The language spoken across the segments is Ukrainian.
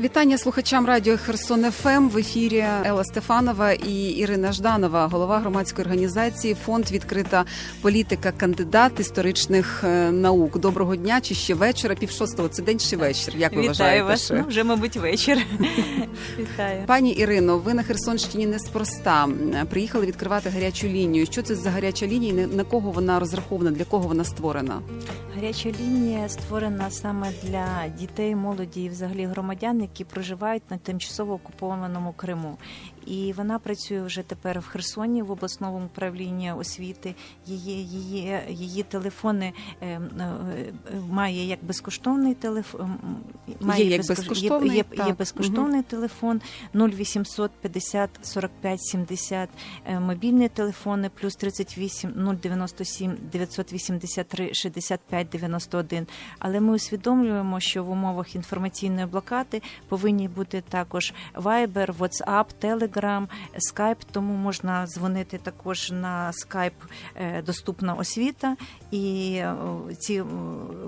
Вітання слухачам радіо Херсон ФМ в ефірі Елла Стефанова і Ірина Жданова, голова громадської організації Фонд відкрита політика, кандидат історичних е, наук. Доброго дня чи ще вечора, пів шостого. Це день чи вечір? Як ви Вітаю вважаєте? вас. що? Ну, вже, мабуть, вечір. Вітаю. Пані Ірино, ви на Херсонщині неспроста приїхали відкривати гарячу лінію. Що це за гаряча лінія? На кого вона розрахована? Для кого вона створена? Гаряча лінія створена саме для дітей, молоді і взагалі громадян, які проживають на тимчасово окупованому Криму. І вона працює вже тепер в Херсоні в обласному управлінні освіти. Її її, її телефони е, е, має як безкоштовний телефон. Є як безкоштовний, є, є, є безкоштовний телефон 0800 50 45 70, е, мобільні телефони плюс 38 097 983 65 91. Але ми усвідомлюємо, що в умовах інформаційної блокади повинні бути також Viber, WhatsApp, Telegram, Skype, тому можна дзвонити також на Skype е, доступна освіта. І е, ці е,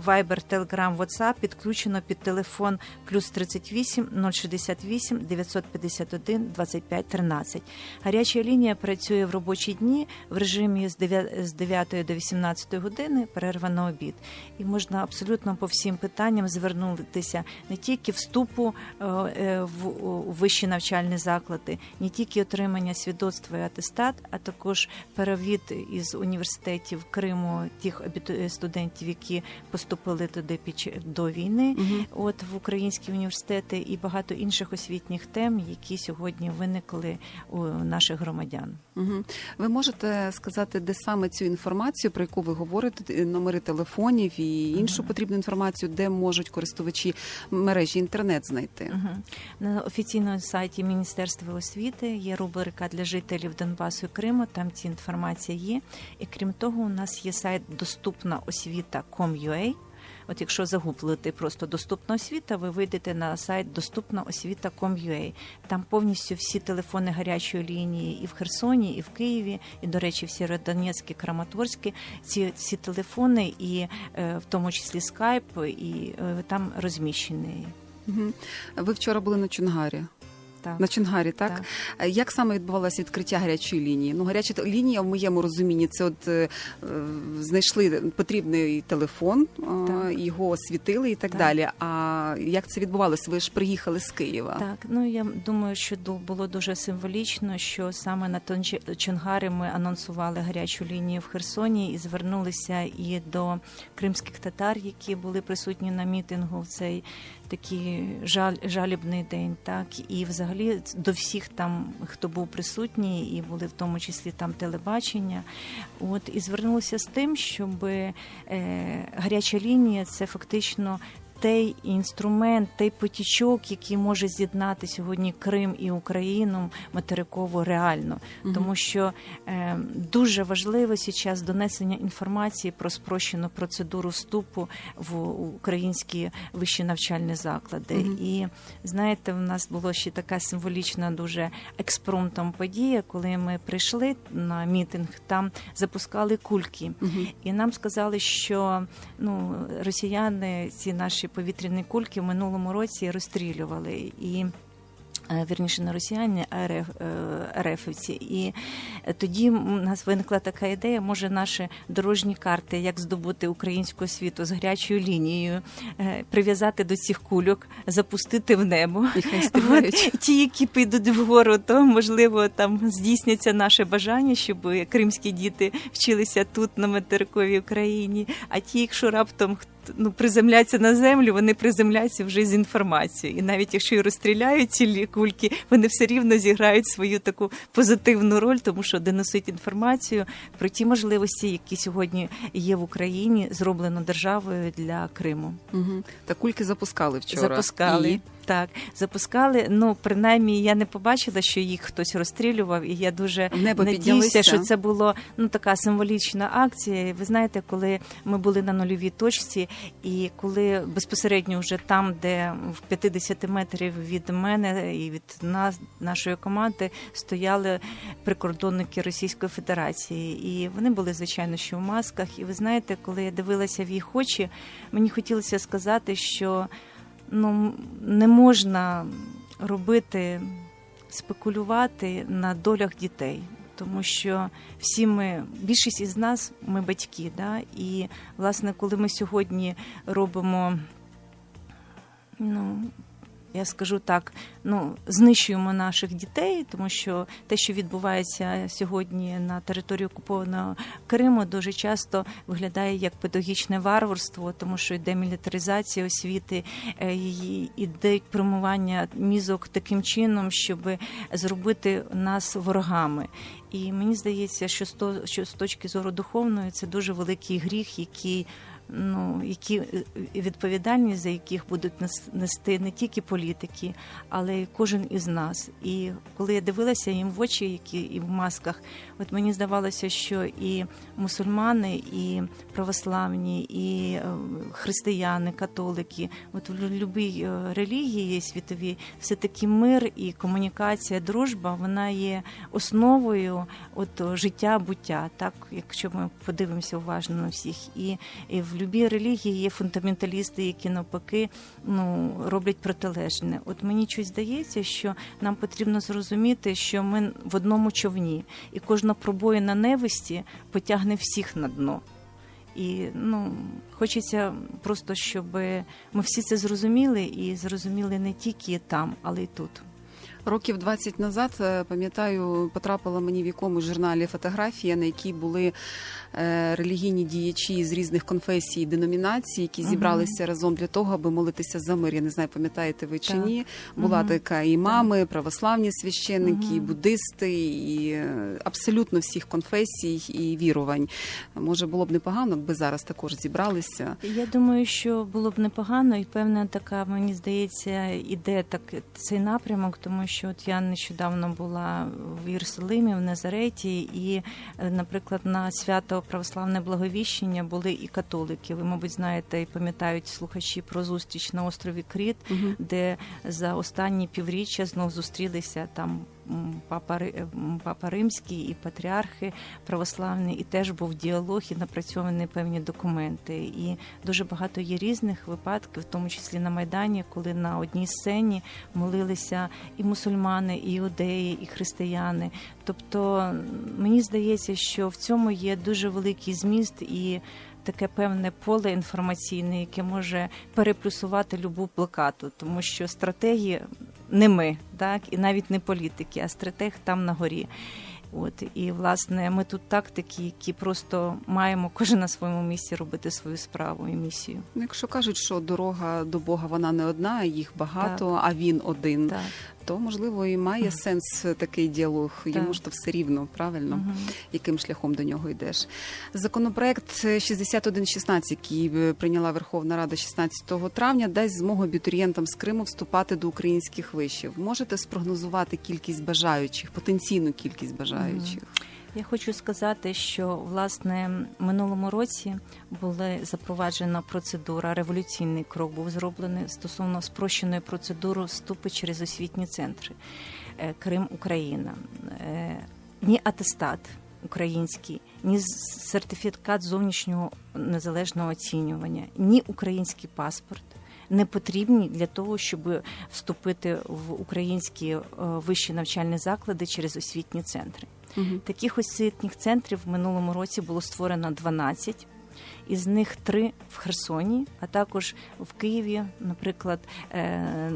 Viber, Telegram, WhatsApp підключено під телефон плюс 38 068 951 25 13. Гаряча лінія працює в робочі дні в режимі з 9, з 9 до 18 години, перерва на обід. І можна абсолютно по всім питанням звернутися не тільки вступу в вищі навчальні заклади, не тільки отримання свідоцтва і атестат, а також перевід із університетів Криму тих абіту- студентів, які поступили туди під до війни. От в українські університети і багато інших освітніх тем, які сьогодні виникли у наших громадян. Угу. Ви можете сказати, де саме цю інформацію, про яку ви говорите, е, номери телефонів і іншу потрібну інформацію, де можуть користувачі мережі інтернет знайти? Мгм. На офіційному сайті Міністерства освіти є рубрика для жителів Донбасу і Криму. Там ці інформація є. І крім того, у нас є сайт доступна освіта.com.ua. От якщо загуглити просто доступна освіта, ви вийдете на сайт доступна освіта.com.ua. Там повністю всі телефони гарячої лінії і в Херсоні, і в Києві, і, до речі, в Сєвєродонецьку, Краматорські. Ці, ці телефони, і е, в тому числі скайп, і е, там розміщені. Ви вчора були на Чунгарі. Так. На Чунгарі, так? Так. Е, Як саме відбувалося відкриття гарячої лінії? Ну, гаряча лінія в моєму розумінні це от е, е, знайшли потрібний телефон, е, Так. його освітили і так, Так. далі. А як це відбувалося? Ви ж приїхали з Києва. Так, ну я думаю, що було дуже символічно, що саме на Чонгарі ми анонсували гарячу лінію в Херсоні і звернулися і до кримських татар, які були присутні на мітингу в цей такий жаль, жалібний день. Так і взагалі до всіх там, хто був присутній, і були в тому числі там телебачення. От і звернулися з тим, щоб е, гаряча лінія це фактично той інструмент, той потічок, який може з'єднати сьогодні Крим і Україну материково реально, Мгм. тому що е, дуже важливо зараз донесення інформації про спрощену процедуру вступу в українські вищі навчальні заклади. Мгм. І знаєте, в нас було ще така символічна, дуже експромтом подія, коли ми прийшли на мітинг, там запускали кульки. Мгм. І нам сказали, що ну росіяни ці наші повітряні кульки в минулому році розстрілювали і. е, Вірніше не росіяни, а РФ, е, РФівці. І тоді у нас виникла така ідея, може наші дорожні карти, як здобути українську освіту з гарячою лінією, е, прив'язати до цих кульок, запустити в небо. І хай. От, ті, які підуть вгору, то можливо там здійсняться наше бажання, щоб кримські діти вчилися тут на материковій Україні. А ті, якщо раптом хт- ну приземляться на землю, вони приземляться вже з інформацією. І навіть якщо і розстріляють цілі кульки, вони все рівно зіграють свою таку позитивну роль, тому що донесуть інформацію про ті можливості, які сьогодні є в Україні, зроблено державою для Криму. Угу. Та кульки запускали вчора. Запускали. І? Так, запускали. Ну, принаймні, я не побачила, що їх хтось розстрілював, і я дуже надіюся, що це було ну така символічна акція. Ви знаєте, коли ми були на нульовій точці, і коли безпосередньо вже там, де в 50 метрів від мене і від нас, нашої команди, стояли прикордонники Російської Федерації, і вони були звичайно що в масках. І ви знаєте, коли я дивилася в їх очі, мені хотілося сказати, що ну, не можна робити, спекулювати на долях дітей. Тому що всі ми, більшість із нас, ми батьки, да? і власне, коли ми сьогодні робимо, ну я скажу так, ну знищуємо наших дітей, тому що те, що відбувається сьогодні на території окупованого Криму, дуже часто виглядає як педагогічне варварство, тому що йде мілітаризація освіти, е, і іде промивання мізок таким чином, щоб зробити нас ворогами. І мені здається, що з що з точки зору духовної це дуже великий гріх, який ну які е, відповідальність за яких будуть нес- нести не тільки політики, але й кожен із нас. І коли я дивилася їм в очі, які і в масках, от мені здавалося, що і мусульмани, і православні, і е, християни, католики, от в будь-якій е, релігії світовій, все таки мир і комунікація, дружба, вона є основою от життя, буття, так якщо ми подивимося уважно на всіх, і, і в будь-якій релігії є фундаменталісти, які навпаки ну роблять протилежне. От мені щось здається, що нам потрібно зрозуміти, що ми в одному човні, і кожна пробоїна невисті потягне всіх на дно. І ну хочеться просто, щоб ми всі це зрозуміли, і зрозуміли не тільки там, але й тут. Років 20 назад, е, пам'ятаю, потрапила мені в якомусь журналі фотографія, на якій були релігійні діячі з різних конфесій і деномінацій, які Мгм. зібралися разом для того, аби молитися за мир. Я не знаю, пам'ятаєте ви чи Так. ні. Була Мгм. така і мами, православні священники, і буддисти, і е, абсолютно всіх конфесій і вірувань. Може, було б непогано, якби зараз також зібралися. Я думаю, що було б непогано, і певна така, мені здається, іде так цей напрямок, тому що от я нещодавно була в Єрусалимі, в Назареті, і, е, наприклад, на свято православне благовіщення були і католики. Ви, мабуть, знаєте і пам'ятають слухачі про зустріч на острові Кріт, де за останні півріччя знов зустрілися там. Папа, Ри- Папа Римський і патріархи православні, і теж був діалог і напрацьовані певні документи. І дуже багато є різних випадків, в тому числі на Майдані, коли на одній сцені молилися і мусульмани, і іудеї, і християни. Тобто мені здається, що в цьому є дуже великий зміст і. Таке певне поле інформаційне, яке може переплюсувати любу блокаду, тому що стратегії не ми, так і навіть не політики, а стратег там на горі. От і власне ми тут тактики, які просто маємо кожен на своєму місці робити свою справу і місію. Ну, Якщо кажуть, що дорога до Бога вона не одна, їх багато, а він один, Так. То можливо і має сенс такий діалог. Йому ж то все рівно, правильно, угу. яким шляхом до нього йдеш. Законопроект 6116, який е, прийняла Верховна Рада 16 травня, дасть змогу абітурієнтам з Криму вступати до українських вишів. Можете спрогнозувати кількість бажаючих, потенційну кількість бажаючих? Я хочу сказати, що власне минулому році була запроваджена процедура. Революційний крок був зроблений стосовно спрощеної процедури вступу через освітні центри Е, Крим Україна. Е, Ні атестат український, ні сертифікат зовнішнього незалежного оцінювання, ні український паспорт. Не потрібні для того, щоб вступити в українські е, вищі навчальні заклади через освітні центри. Мгм. Таких освітніх центрів в минулому році було створено 12, із них три в Херсоні, а також в Києві, наприклад, е,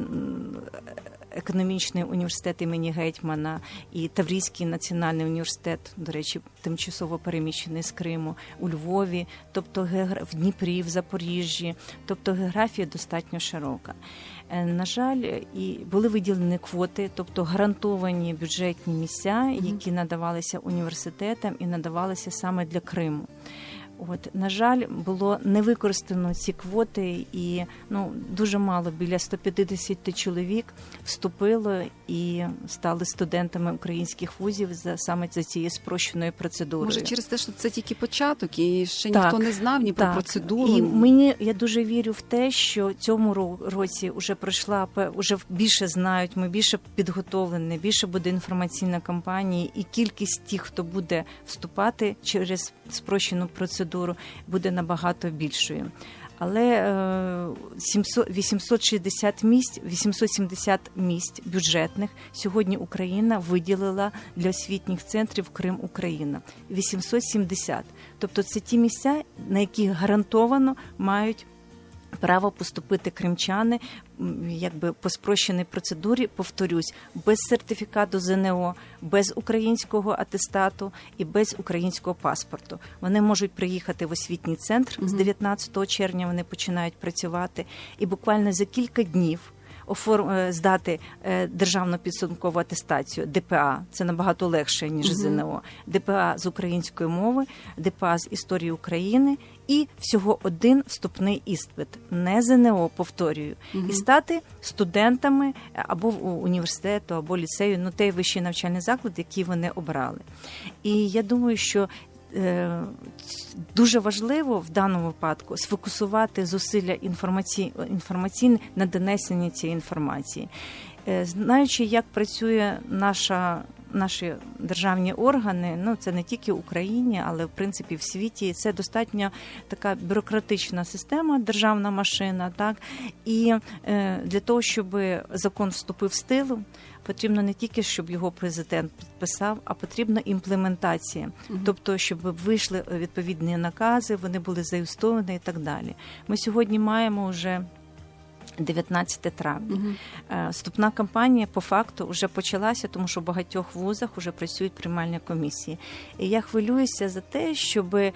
економічний університет імені Гетьмана і Таврійський національний університет, до речі, тимчасово переміщений з Криму, у Львові, тобто в Дніпрі, в Запоріжжі, тобто географія достатньо широка. Е, На жаль, і були виділені квоти, тобто гарантовані бюджетні місця, які надавалися університетам і надавалися саме для Криму. От на жаль, було не використано ці квоти, і ну дуже мало біля 150 чоловік вступило і стали студентами українських вузів за саме за цією спрощеною процедурою. Може, через те, що це тільки початок, і ще Так, ніхто не знав ні про Так. процедуру. І мені я дуже вірю в те, що цьому році вже пройшла уже більше знають. Ми більше підготовлені, більше буде інформаційна кампанія, і кількість тих, хто буде вступати через спрощену процедуру, буде набагато більшою. Але е, 700, 860 місць, 870 місць бюджетних сьогодні Україна виділила для освітніх центрів Крим Україна. 870. Тобто це ті місця, на які гарантовано мають право поступити кримчани, якби по спрощеній процедурі, повторюсь, без сертифікату ЗНО, без українського атестату і без українського паспорту. Вони можуть приїхати в освітній центр з 19 червня. Вони починають працювати, і буквально за кілька днів. Оформ- е, здати е, державну підсумкову атестацію ДПА. Це набагато легше ніж ЗНО. ДПА з української мови, ДПА з історії України і всього один вступний іспит, не ЗНО, повторюю, і стати студентами або в- університету, або ліцею, ну той вищий навчальний заклад, який вони обрали. І я думаю, що дуже важливо в даному випадку сфокусувати зусилля інформаці... інформаційне на донесенні цієї інформації. Е, Знаючи, як працює наша. Наші державні органи, ну це не тільки в Україні, але в принципі в світі. Це достатньо така бюрократична система, державна машина. Так і е, для того, щоб закон вступив в стилу, потрібно не тільки щоб його президент підписав, а потрібна імплементація, тобто, щоб вийшли відповідні накази, вони були заюстовані і так далі. Ми сьогодні маємо вже. 19 травня. Е, Вступна кампанія по факту вже почалася, тому що в багатьох вузах вже працюють приймальні комісії. І я хвилююся за те, щоб е,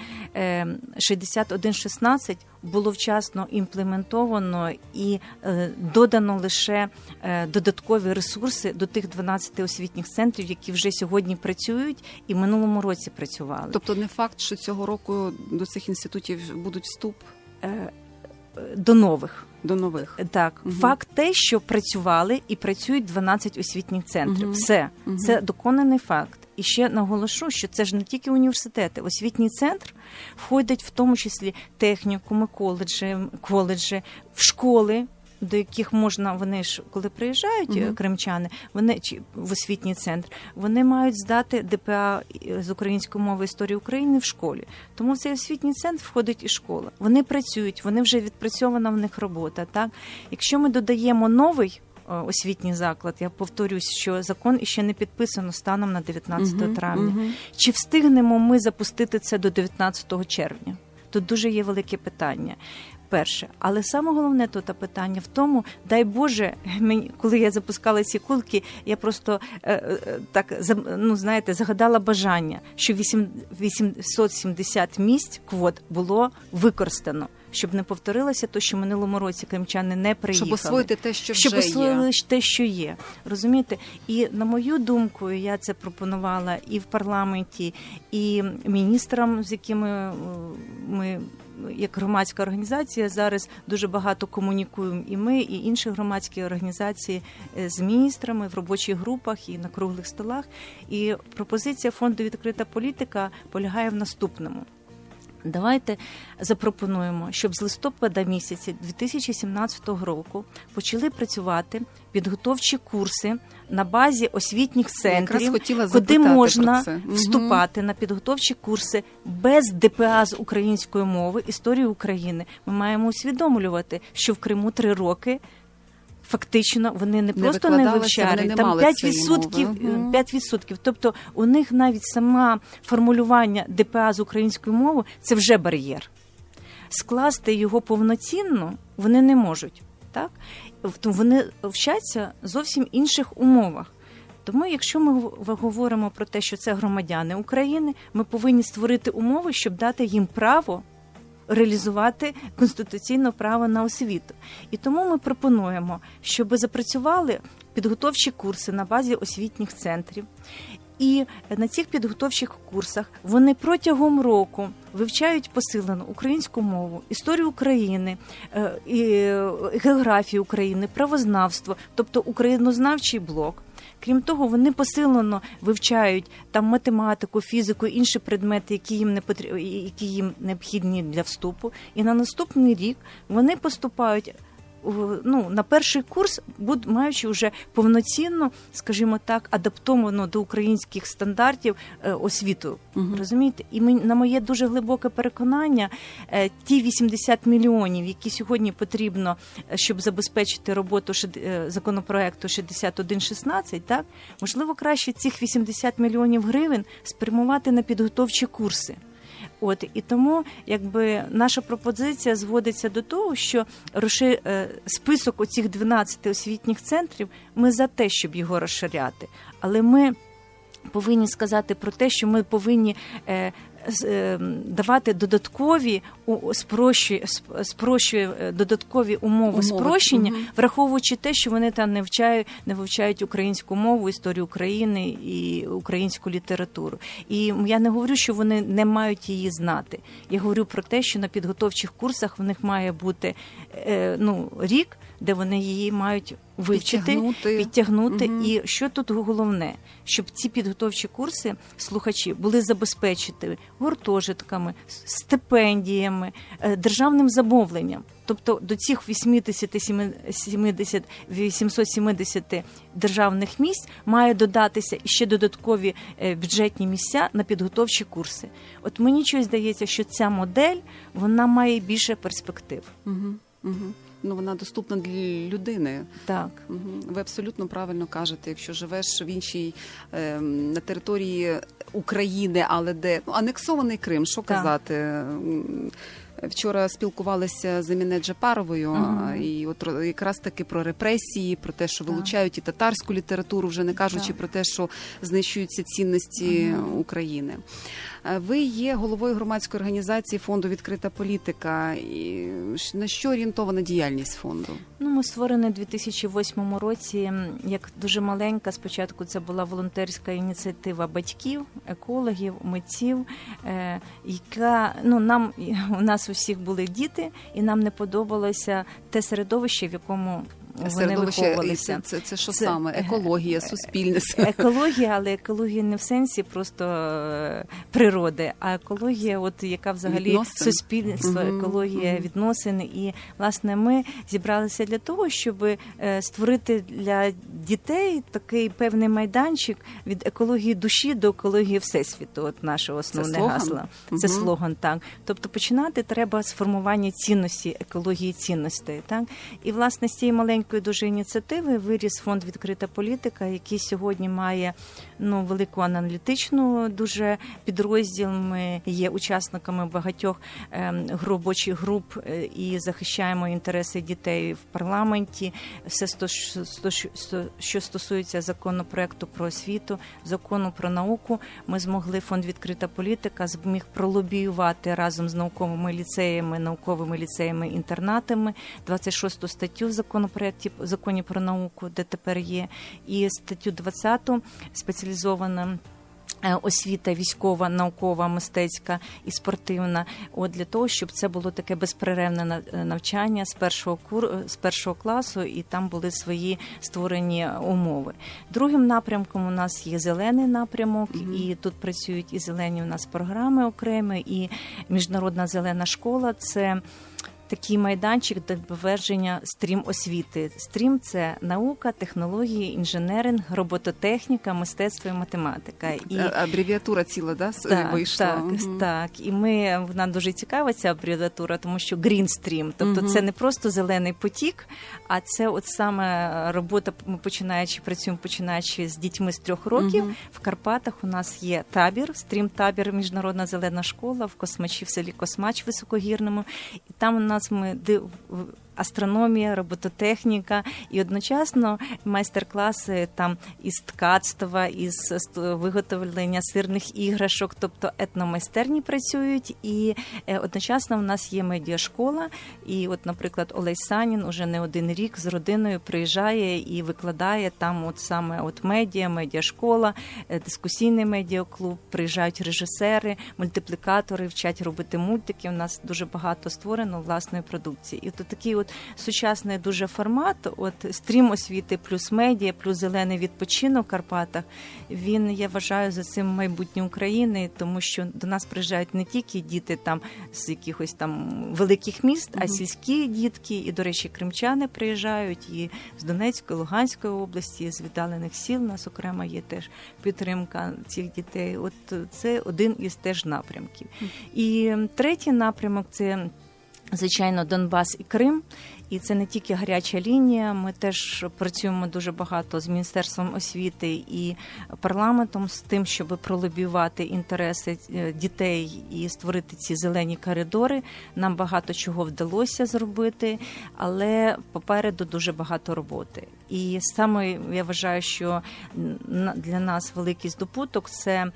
6116 було вчасно імплементовано і е, додано лише е, додаткові ресурси до тих 12 освітніх центрів, які вже сьогодні працюють і в минулому році працювали. Тобто, не факт, що цього року до цих інститутів будуть вступ Е, До нових. До нових. Так, угу. факт те, що працювали і працюють 12 освітніх центрів. Угу. Все угу. це доконаний факт. І ще наголошу, що це ж не тільки університети. Освітній центр входять в тому числі технікуми, коледжі, коледжі, в школи. До яких можна вони ж коли приїжджають е, кримчани, вони чи в освітній центр, вони мають здати ДПА з української мови історії України в школі. Тому в цей освітній центр входить і школа. Вони працюють, вони вже відпрацьована в них робота. Так, якщо ми додаємо новий е, освітній заклад, я повторюсь, що закон іще не підписано станом на 19 Мгм, травня. мгм. Чи встигнемо ми запустити це до 19 червня? Тут дуже є велике питання. Перше, але саме головне тут питання в тому, дай Боже, мені, коли я запускала ці кулки, я просто е, е, так ну, знаєте, загадала бажання, що вісім- 870 місць квот було використано, щоб не повторилося то, що минулому році кримчани не приїхали Щоб освоїти те, що щоб вже освоїли є. те, що є. Розумієте? І на мою думку, я це пропонувала і в парламенті, і міністрам, з якими е, ми. Як громадська організація зараз дуже багато комунікуємо і ми, і інші громадські організації е, з міністрами в робочих групах і на круглих столах. І пропозиція фонду відкрита політика полягає в наступному. Давайте запропонуємо, щоб з листопада місяці 2017 року почали працювати підготовчі курси на базі освітніх центрів, хотіла куди можна вступати на підготовчі курси без ДПА з української мови, історії України. Ми маємо усвідомлювати, що в Криму три роки. Фактично, вони не просто не вивчають, не там мали 5 цієї відсотків, мови. Мгм. 5 відсотків. Тобто у них навіть сама формулювання ДПА з українською мовою це вже бар'єр. Скласти його повноцінно вони не можуть. Так? Тому Вони вчаться зовсім інших умовах. Тому, якщо ми говоримо про те, що це громадяни України, ми повинні створити умови, щоб дати їм право реалізувати конституційне право на освіту. І тому ми пропонуємо, щоб запрацювали підготовчі курси на базі освітніх центрів. І на цих підготовчих курсах вони протягом року вивчають посилено українську мову, історію України, е, і, е, географію України, правознавство, тобто українознавчий блок. Крім того, вони посилено вивчають там математику, фізику, інші предмети, які їм не потр... які їм необхідні для вступу. І на наступний рік вони поступають ну, на перший курс, буд- маючи вже повноцінно, скажімо так, адаптовану до українських стандартів е, освіту. Мгм. Розумієте? І ми, на моє дуже глибоке переконання, е, ті 80 мільйонів, які сьогодні потрібно, е, щоб забезпечити роботу законопроекту 6116, так можливо, краще цих 80 мільйонів гривень спрямувати на підготовчі курси. От і тому, якби наша пропозиція зводиться до того, що розши... е, список оцих 12 освітніх центрів, ми за те, щоб його розширяти, але ми повинні сказати про те, що ми повинні е, давати додаткові спрощує, спрощує е, додаткові умови, Умови, спрощення, мгм. враховуючи те, що вони там не вчають, не вивчають українську мову, історію України і українську літературу. І я не говорю, що вони не мають її знати. Я говорю про те, що на підготовчих курсах в них має бути е, ну рік, де вони її мають вивчити, Підтягнути. підтягнути. Мгм. І що тут головне, щоб ці підготовчі курси слухачі були забезпечені гуртожитками, стипендіями, е, державним замовленням. Тобто до цих 80 70, 870 державних місць має додатися ще додаткові е, бюджетні місця на підготовчі курси. От мені щось здається, що ця модель вона має більше перспектив. Угу. Угу. Ну, вона доступна для людини. Так. Ви абсолютно правильно кажете. Якщо живеш в іншій ем, на території України, але де ну, анексований Крим, що Так. казати? Вчора спілкувалися з Еміне Джапаровою, а, і от якраз таки про репресії, про те, що вилучають і татарську літературу, вже не кажучи Так. про те, що знищуються цінності Мгм. України. Е, Ви є головою громадської організації фонду Відкрита політика. І на що орієнтована діяльність фонду? Ну, ми створені у 2008 році як дуже маленька. Спочатку це була волонтерська ініціатива батьків, екологів, митців, е, яка ну нам у нас усіх були діти, і нам не подобалося те середовище, в якому Середовище і це, це, це що Це, саме? е, Екологія, суспільне. Екологія, але екологія не в сенсі просто е, природи, а екологія, от яка взагалі Відносин. суспільство, екологія мгм. відносин. І власне ми зібралися для того, щоб е, створити для дітей такий певний майданчик від екології душі до екології всесвіту. От наше основне слоган? гасло. Це слоган. Так, тобто починати треба з формування цінності, екології цінностей. Так і власне з цієї маленької дуже ініціативи виріс фонд відкрита політика, який сьогодні має ну велику аналітичну дуже підрозділ. Ми є учасниками багатьох ем, робочих груп е, і захищаємо інтереси дітей в парламенті. Все що стосується законопроекту про освіту, закону про науку. Ми змогли фонд відкрита політика зміг пролобіювати разом з науковими ліцеями, науковими ліцеями, інтернатами 26 статтю в в законі про науку, де тепер є, і статтю 20 спеціалізована. е, Освіта військова, наукова, мистецька і спортивна. От для того, щоб це було таке безперервне е, навчання з першого кур з першого класу, і там були свої створені умови. Другим напрямком у нас є зелений напрямок, Мгм. і тут працюють і зелені у нас програми окремі, і міжнародна зелена школа. Це Такий майданчик для виверження стрім освіти. Стрім це наука, технології, інженеринг, робототехніка, мистецтво і математика. І Е, Абревіатура ціла, да, так, вийшла. так, Мгм. так. І ми вона дуже цікава ця абревіатура, тому що Green Stream, тобто Мгм. це не просто зелений потік, а це от саме робота. Ми починаючи працюємо, починаючи з дітьми з трьох років. Мгм. В Карпатах у нас є табір, стрім табір, міжнародна зелена школа в Космачі, в селі Космач високогірному. І там у нас ми див- в- астрономія, робототехніка і одночасно майстер-класи там із ткацтва, із виготовлення сирних іграшок, тобто етномайстерні працюють. І е, одночасно в нас є медіашкола. І, от, наприклад, Олесь Санін уже не один рік з родиною приїжджає і викладає там, от саме от медіа, медіашкола, е, дискусійний медіаклуб. Приїжджають режисери, мультиплікатори, вчать робити мультики. У нас дуже багато створено власної продукції. І от от от сучасний дуже формат. От стрім освіти плюс медіа, плюс зелений відпочинок в Карпатах. Він я вважаю за цим майбутнє України, тому що до нас приїжджають не тільки діти там з якихось там великих міст, а сільські дітки. І, до речі, кримчани приїжджають і з Донецької, Луганської області, з віддалених сіл. У нас окремо є теж підтримка цих дітей. От це один із теж напрямків. І третій напрямок це. Звичайно, Донбас і Крим, і це не тільки гаряча лінія. Ми теж працюємо дуже багато з міністерством освіти і парламентом з тим, щоб пролобіювати інтереси е, дітей і створити ці зелені коридори. Нам багато чого вдалося зробити, але попереду дуже багато роботи. І саме я вважаю, що для нас великий здобуток це.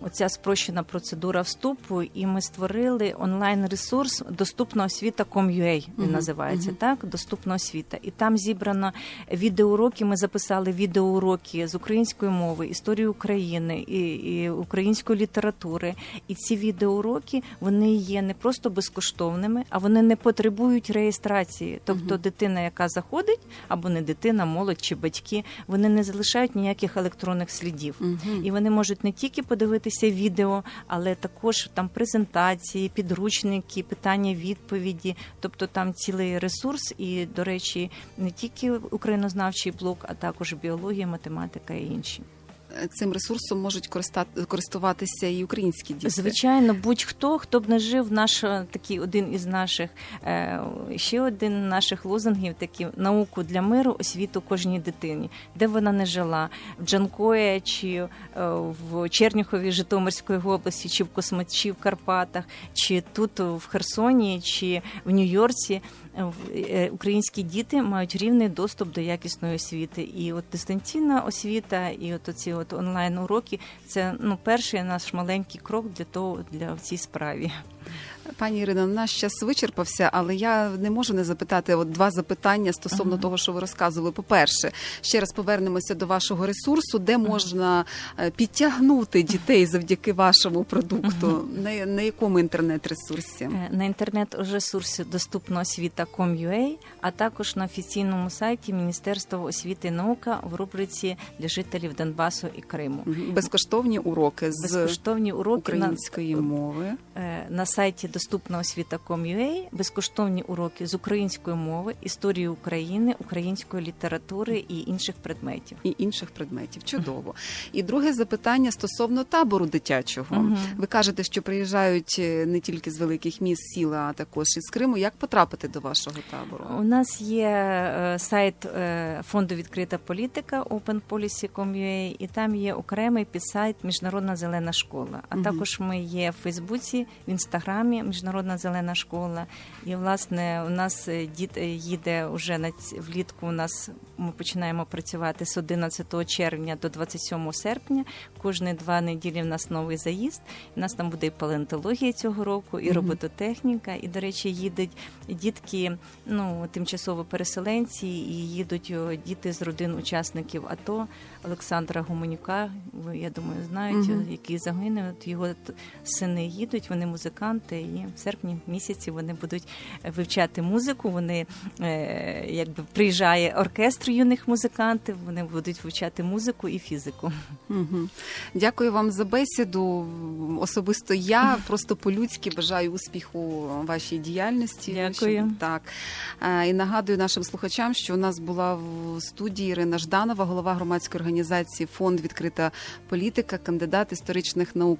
Оця спрощена процедура вступу, і ми створили онлайн ресурс доступна освіта.com.ua, він називається мгм. так. Доступна освіта. І там зібрано відеоуроки. Ми записали відеоуроки з української мови, історії України і, і української літератури. І ці відеоуроки вони є не просто безкоштовними, а вони не потребують реєстрації. Тобто, Мгм. дитина, яка заходить, або не дитина, молодь чи батьки, вони не залишають ніяких електронних слідів. Мгм. І вони можуть не тільки подивитися відео, але також там презентації, підручники, питання, відповіді. Тобто там цілий ресурс, і, до речі, не тільки українознавчий блок, а також біологія, математика і інші. Цим ресурсом можуть користа- користуватися і українські діти. Звичайно, будь-хто, хто б не жив, наш е, такий один із наших е, ще один наших лозунгів такий науку для миру, освіту кожній дитині, де вона не жила, в Джанкої чи е, в Черніхові Житомирської області, чи в Космо, чи в Карпатах, чи тут в Херсоні, чи в Нью-Йорці. Українські діти мають рівний доступ до якісної освіти, і от дистанційна освіта, і от оці от онлайн уроки це ну перший наш маленький крок для того для в цій справі. Пані Ірино, наш час вичерпався, але я не можу не запитати от два запитання стосовно Ага. того, що ви розказували. По-перше, ще раз повернемося до вашого ресурсу, де можна е, підтягнути дітей завдяки вашому продукту. На, на якому інтернет-ресурсі? Е, На інтернет-ресурсі доступна освіта.com.ua, а також на офіційному сайті Міністерства освіти і наука в рубриці для жителів Донбасу і Криму. Безкоштовні уроки з Безкоштовні уроки на, мови. е, на сайті доступна освіта.com.ua, безкоштовні уроки з української мови, історії України, української літератури і інших предметів. І інших предметів чудово. І друге запитання стосовно табору дитячого. Мгм. Ви кажете, що приїжджають е, не тільки з великих міст сіла, а також із Криму. Як потрапити до вашого табору? У нас є е, сайт е, фонду відкрита політика openpolicy.com.ua, і там є окремий підсайт Міжнародна зелена школа. А також ми є в Фейсбуці, в інстаграмі Міжнародна зелена школа. І власне у нас е, дід е, їде вже на влітку. У нас ми починаємо працювати з 11 червня до 27 серпня. Кожні два неділі в нас новий заїзд. У нас там буде і палеонтологія цього року, і робототехніка. І, до речі, їдуть дітки, ну тимчасово переселенці, і їдуть діти з родин учасників АТО Олександра Гуменюка. Ви я думаю, знають, який загинув. Його сини їдуть, вони музиканти, і в серпні місяці вони будуть е, вивчати музику. Вони е, якби приїжджає оркестр юних музикантів. Вони будуть вивчати музику і фізику. Мгм. Дякую вам за бесіду. Особисто я просто по-людськи бажаю успіху вашій діяльності. Дякую. Щоб- Так Е, і нагадую нашим слухачам, що у нас була в студії Ірина Жданова, голова громадської організації Фонд відкрита політика, кандидат історичних наук.